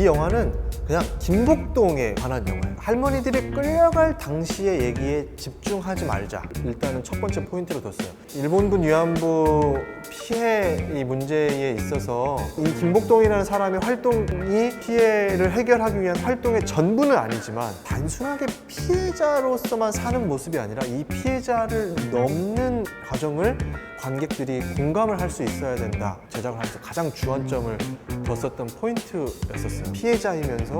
이 영화는 그냥 김복동에 관한 영화예요. 할머니들이 끌려갈 당시의 얘기에 집중하지 말자. 일단은 첫 번째 포인트로 뒀어요. 일본군 위안부 피해 이 문제에 있어서 이 김복동이라는 사람의 활동이 피해를 해결하기 위한 활동의 전부는 아니지만 단순하게 피해자로서만 사는 모습이 아니라 이 피해자를 넘는 과정을 관객들이 공감을 할 수 있어야 된다. 제작을 하면서 가장 주안점을 뒀었던 포인트였었어요. 피해자이면서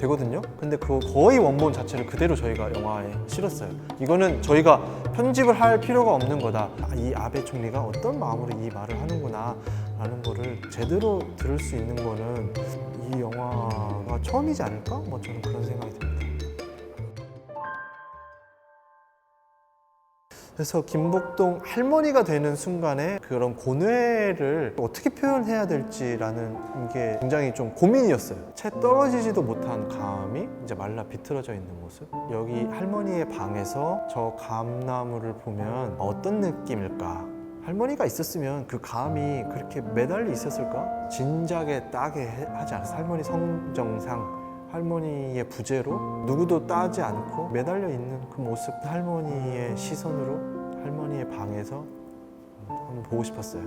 되거든요. 근데 그 거의 원본 자체를 그대로 저희가 영화에 실었어요. 이거는 저희가 편집을 할 필요가 없는 거다. 아, 이 아베 총리가 어떤 마음으로 이 말을 하는구나 라는 거를 제대로 들을 수 있는 거는 이 영화가 처음이지 않을까? 뭐 저는 그런 생각이 듭니다. 그래서 김복동 할머니가 되는 순간에 그런 고뇌를 어떻게 표현해야 될지라는 게 굉장히 좀 고민이었어요. 채 떨어지지도 못한 감이 이제 말라 비틀어져 있는 모습. 여기 할머니의 방에서 저 감나무를 보면 어떤 느낌일까? 할머니가 있었으면 그 감이 그렇게 매달려 있었을까? 진작에 따게 해- 하지 않았어. 할머니 성정상 할머니의 부재로 누구도 따지 않고 매달려 있는 그 모습 할머니의 시선으로 할머니의 방에서 한번 보고 싶었어요.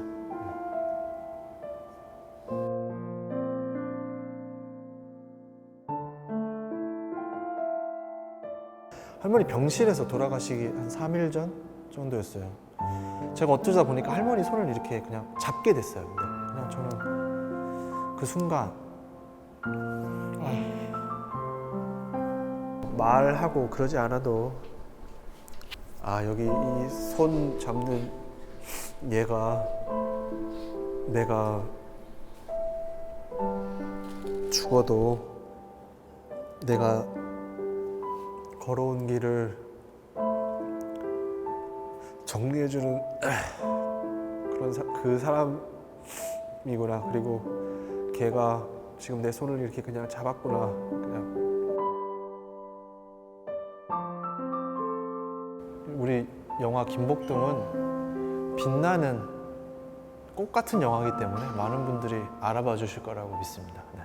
할머니 병실에서 돌아가시기 한 3일 전 정도였어요. 제가 어쩌다 보니까 할머니 손을 이렇게 그냥 잡게 됐어요. 그냥 저는 그 순간 말하고 그러지 않아도 아 여기 이 손 잡는 얘가 내가 죽어도 내가 걸어온 길을 정리해주는 그런 사, 그 사람이구나. 그리고 걔가 지금 내 손을 이렇게 그냥 잡았구나 우리 영화 김복동은 빛나는 꽃 같은 영화이기 때문에 많은 분들이 알아봐 주실 거라고 믿습니다. 네.